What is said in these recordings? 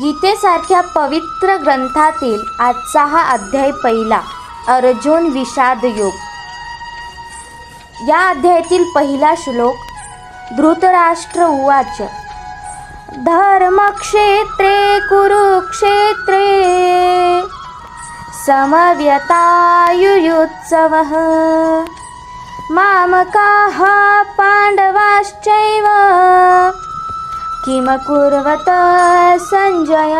गीतेसारख्या पवित्र ग्रंथातील आजचा हा अध्याय पहिला अर्जुन विषाद योग. या अध्यायातील पहिला श्लोक धृतराष्ट्र उवाच. धर्मक्षेत्रे कुरुक्षेत्रे समव्यतायुयुत्सवः. मामकाः पाण्डवाश्चैव किमकुर्वत जय।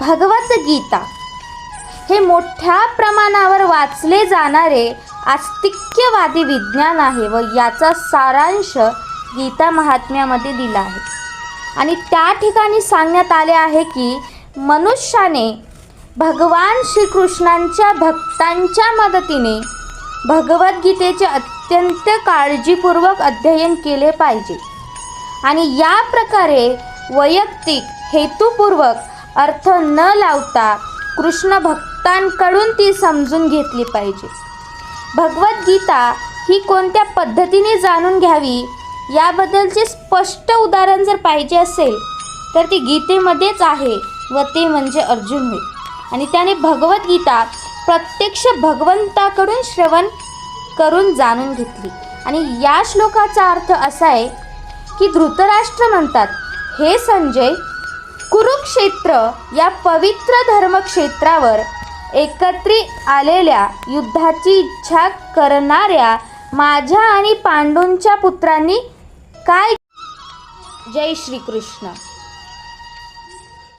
भगवत गीता। हे मोठ्या प्रमाणावर वाचले जाणारे आस्तिक्यवादी विज्ञान आहे व याचा सारांश गीता महात्म्यामध्ये दिला आहे. आणि त्या ठिकाणी सांगण्यात आले आहे की मनुष्याने भगवान श्रीकृष्णांच्या भक्तांच्या मदतीने भगवद्गीतेचे अत्यंत काळजीपूर्वक अध्ययन केले पाहिजे. आणि या प्रकारे वैयक्तिक हेतुपूर्वक अर्थ न लावता कृष्ण भक्तांकडून ती समजून घेतली पाहिजे. भगवद्गीता ही कोणत्या पद्धतीने जाणून घ्यावी याबद्दलचे स्पष्ट उदाहरण जर पाहिजे असेल तर ती गीतेमध्येच आहे व ते म्हणजे अर्जुन होय आणि त्याने भगवद्गीता प्रत्यक्ष भगवंताकडून श्रवण करून जाणून घेतली. आणि या श्लोकाचा अर्थ असा आहे की धृतराष्ट्र म्हणतात. हे संजय कुरुक्षेत्र या पवित्र धर्मक्षेत्रावर एकत्रित आलेल्या युद्धाची इच्छा करणाऱ्या माझ्या आणि पांडूंच्या पुत्रांनी काय जय श्रीकृष्ण.